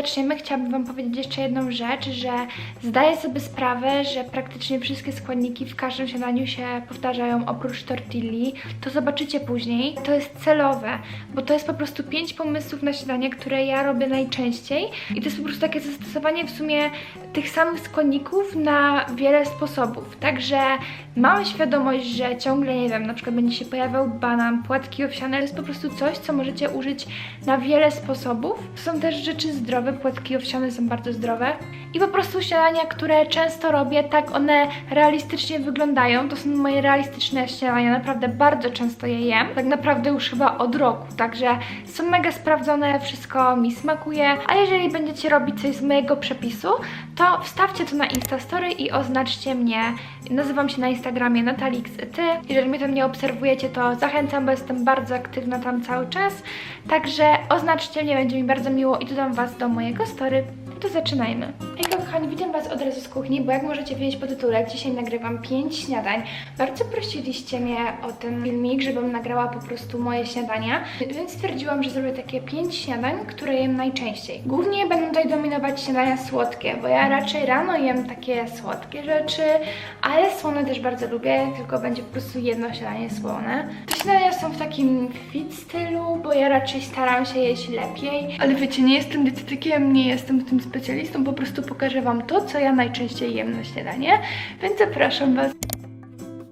zaczniemy, chciałabym Wam powiedzieć jeszcze jedną rzecz, że zdaję sobie sprawę, że praktycznie wszystkie składniki w każdym śniadaniu się powtarzają oprócz tortilli. To zobaczycie później. To jest celowe, bo to jest po prostu pięć pomysłów na śniadanie, które ja robię najczęściej i to jest po prostu takie zastosowanie w sumie tych samych składników na wiele sposobów. Także mam świadomość, że ciągle, nie wiem, na przykład będzie się pojawiał banan, płatki owsiane, to jest po prostu coś, co możecie użyć na wiele sposobów. Są też rzeczy zdrowe, płatki owsiane są bardzo zdrowe. I po prostu śniadania, które często robię, tak one realistycznie wyglądają. To są moje realistyczne śniadania, naprawdę bardzo często je jem. Tak naprawdę już chyba od roku, także są mega sprawdzone, wszystko mi smakuje. A jeżeli będziecie robić coś z mojego przepisu, to wstawcie to na Instastory i oznaczcie mnie. Nazywam się na Instagramie natalixty. Jeżeli mnie tam nie obserwujecie, to zachęcam, bo jestem bardzo aktywna tam cały czas. Także oznaczcie mnie, będzie mi bardzo miło i dodam Was do mojego моей касторы. To zaczynajmy. Hej kochani, witam Was od razu z kuchni, bo jak możecie wiedzieć po tytule, dzisiaj nagrywam 5 śniadań. Bardzo prosiliście mnie o ten filmik, żebym nagrała po prostu moje śniadania, więc stwierdziłam, że zrobię takie 5 śniadań, które jem najczęściej. Głównie będą tutaj dominować śniadania słodkie, bo ja raczej rano jem takie słodkie rzeczy, ale słone też bardzo lubię, tylko będzie po prostu jedno śniadanie słone. Te śniadania są w takim fit stylu, bo ja raczej staram się jeść lepiej, ale wiecie, nie jestem dietetykiem, nie jestem tym specjalistą, po prostu pokażę Wam to, co ja najczęściej jem na śniadanie, więc zapraszam Was.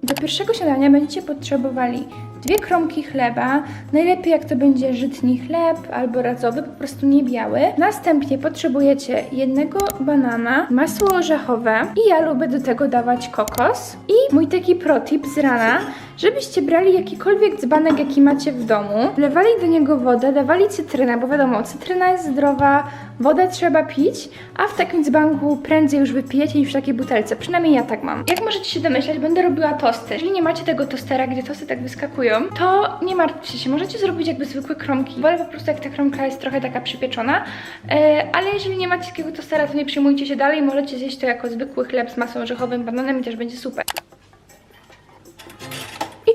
Do pierwszego śniadania będziecie potrzebowali dwie kromki chleba, najlepiej jak to będzie żytni chleb albo radzowy, po prostu nie biały. Następnie potrzebujecie jednego banana, masło orzechowe i ja lubię do tego dawać kokos. I mój taki protip z rana, żebyście brali jakikolwiek dzbanek, jaki macie w domu, wlewali do niego wodę, dawali cytrynę, bo wiadomo, cytryna jest zdrowa, wodę trzeba pić, a w takim dzbanku prędzej już wypijecie niż w takiej butelce. Przynajmniej ja tak mam. Jak możecie się domyśleć, będę robiła tosty. Jeżeli nie macie tego tostera, gdzie tosty tak wyskakują, to nie martwcie się, możecie zrobić jakby zwykłe kromki. Wolę po prostu jak ta kromka jest trochę taka przypieczona, e, ale jeżeli nie macie takiego tostera, to nie przyjmujcie się dalej, możecie zjeść to jako zwykły chleb z masą orzechowym, bananem i też będzie super.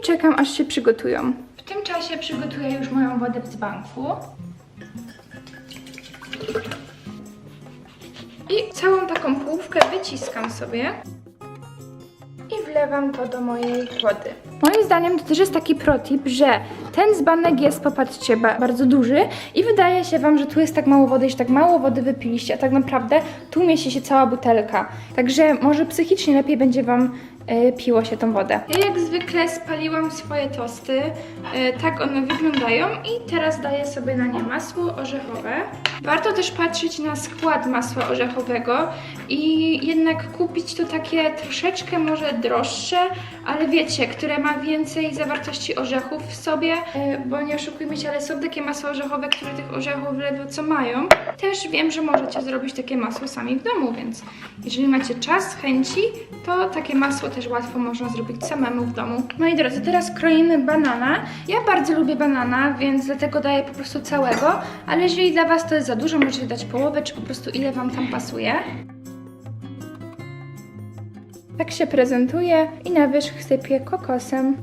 Czekam aż się przygotują. W tym czasie przygotuję już moją wodę w dzbanku. I całą taką połówkę wyciskam sobie i wlewam to do mojej wody. Moim zdaniem to też jest taki protip, że ten dzbanek jest, popatrzcie, ba bardzo duży i wydaje się Wam, że tu jest tak mało wody, że tak mało wody wypiliście, a tak naprawdę tu mieści się cała butelka. Także może psychicznie lepiej będzie Wam e, piło się tą wodę. Ja jak zwykle spaliłam swoje tosty, e, tak one wyglądają i teraz daję sobie na nie masło orzechowe. Warto też patrzeć na skład masła orzechowego i jednak kupić to takie troszeczkę może droższe, ale wiecie, które ma więcej zawartości orzechów w sobie, e, bo nie oszukujmy się, ale są takie masła orzechowe, które tych orzechów ledwo co mają. Też wiem, że możecie zrobić takie masło sami w domu, więc jeżeli macie czas, chęci, to takie masło też łatwo można zrobić samemu w domu. Moi drodzy, teraz kroimy banana. Ja bardzo lubię banana, więc dlatego daję po prostu całego, ale jeżeli dla Was to jest za dużo, możecie dać połowę, czy po prostu ile Wam tam pasuje. Tak się prezentuje i na wierzch sypię kokosem.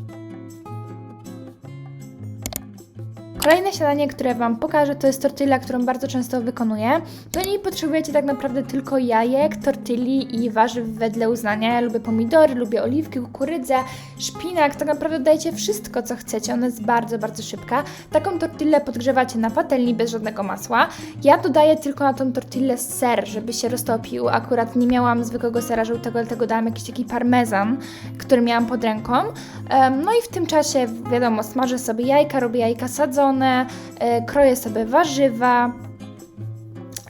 Kolejne śniadanie, które Wam pokażę, to jest tortilla, którą bardzo często wykonuję. Do niej potrzebujecie tak naprawdę tylko jajek, tortilli i warzyw wedle uznania. Ja lubię pomidory, lubię oliwki, kukurydzę, szpinak. Tak naprawdę dajcie wszystko, co chcecie. Ona jest bardzo, bardzo szybka. Taką tortillę podgrzewacie na patelni bez żadnego masła. Ja dodaję tylko na tą tortillę ser, żeby się roztopił. Akurat nie miałam zwykłego sera żółtego, dlatego dałam jakiś taki parmezan, który miałam pod ręką. No i w tym czasie, wiadomo, smażę sobie jajka, robię jajka sadzone, e, kroję sobie warzywa.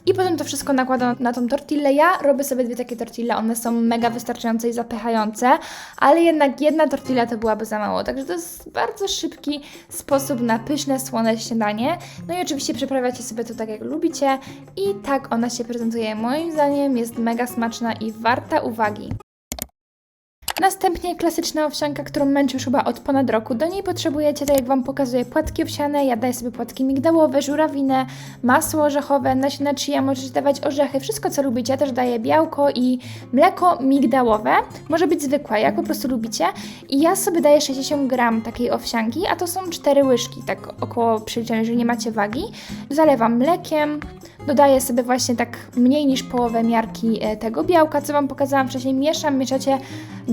I potem to wszystko nakładam na tą tortillę. Ja robię sobie dwie takie tortille, one są mega wystarczające i zapychające, ale jednak jedna tortilla to byłaby za mało. Także to jest bardzo szybki sposób na pyszne, słone śniadanie. No i oczywiście przyprawiacie sobie to tak jak lubicie i tak ona się prezentuje. Moim zdaniem jest mega smaczna i warta uwagi. Następnie klasyczna owsianka, którą męczę już chyba od ponad roku. Do niej potrzebujecie, tak jak Wam pokazuję, płatki owsiane. Ja daję sobie płatki migdałowe, żurawinę, masło orzechowe, nasiona chia, możecie dawać orzechy, wszystko co lubicie. Ja też daję białko i mleko migdałowe. Może być zwykłe, jak po prostu lubicie. I ja sobie daję 60 gram takiej owsianki, a to są 4 łyżki, tak około przeliczone, jeżeli nie macie wagi. Zalewam mlekiem, Dodaję sobie właśnie tak mniej niż połowę miarki e, tego białka, co Wam pokazałam wcześniej. Mieszam, mieszacie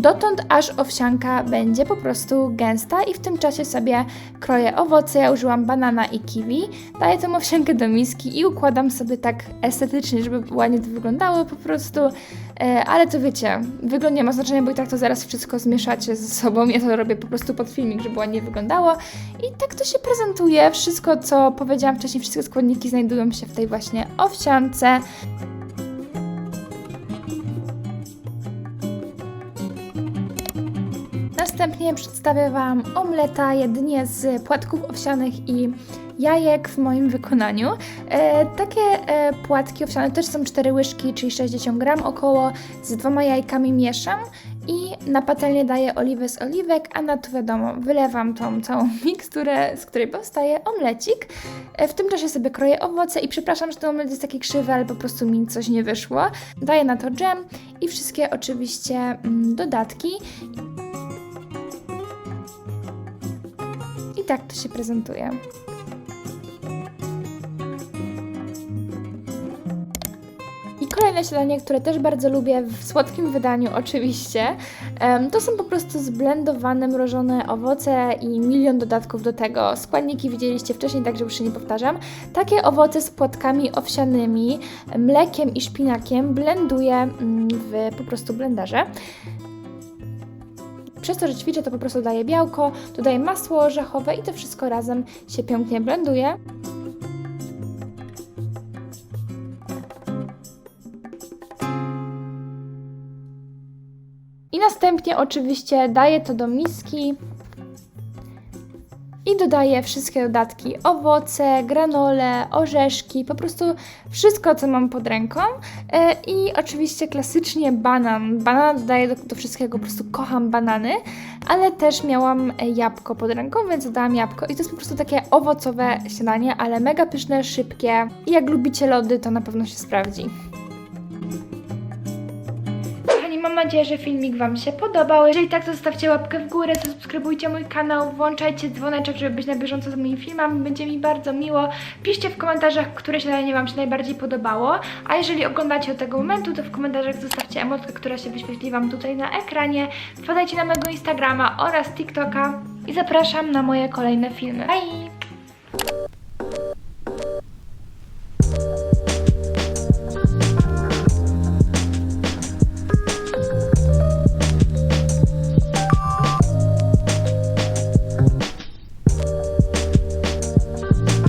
dotąd, aż owsianka będzie po prostu gęsta i w tym czasie sobie kroję owoce. Ja użyłam banana i kiwi. Daję tą owsiankę do miski i układam sobie tak estetycznie, żeby ładnie to wyglądało po prostu. E, ale to wiecie, wygląd nie ma znaczenia, bo i tak to zaraz wszystko zmieszacie ze sobą. Ja to robię po prostu pod filmik, żeby ładnie wyglądało. I tak to się prezentuje. Wszystko, co powiedziałam wcześniej, wszystkie składniki znajdują się w tej właśnie owsiance. Następnie przedstawię Wam omleta jedynie z płatków owsianych i jajek w moim wykonaniu. E, takie e, płatki owsiane też są 4 łyżki, czyli 60 gram około. Z dwoma jajkami mieszam i na patelnię daję oliwę z oliwek, a na to wiadomo, wylewam tą całą miksturę, z której powstaje omlecik. E, w tym czasie sobie kroję owoce i przepraszam, że ten omlet jest taki krzywy, ale po prostu mi coś nie wyszło. Daję na to dżem i wszystkie oczywiście mm, dodatki. Tak to się prezentuje. I kolejne śniadanie, które też bardzo lubię, w słodkim wydaniu oczywiście, to są po prostu zblendowane, mrożone owoce i milion dodatków do tego. Składniki widzieliście wcześniej, także już się nie powtarzam. Takie owoce z płatkami owsianymi, mlekiem i szpinakiem blenduję mm, w po prostu blenderze. Przez to, że ćwiczę, to po prostu daję białko, dodaję masło orzechowe i to wszystko razem się pięknie blenduje. I następnie oczywiście daję to do miski dodaję wszystkie dodatki, owoce, granole, orzeszki, po prostu wszystko, co mam pod ręką. E, I oczywiście klasycznie banan. Banan dodaję do, do wszystkiego, po prostu kocham banany, ale też miałam jabłko pod ręką, więc dodałam jabłko. I to jest po prostu takie owocowe śniadanie, ale mega pyszne, szybkie. I jak lubicie lody, to na pewno się sprawdzi. Nadzieję, że filmik Wam się podobał. Jeżeli tak, zostawcie łapkę w górę, subskrybujcie mój kanał, włączajcie dzwoneczek, żeby być na bieżąco z moimi filmami. Będzie mi bardzo miło. Piszcie w komentarzach, które śniadanie Wam się najbardziej podobało. A jeżeli oglądacie od tego momentu, to w komentarzach zostawcie emotkę, która się wyświetli Wam tutaj na ekranie. Wpadajcie na mojego Instagrama oraz TikToka i zapraszam na moje kolejne filmy. Bye!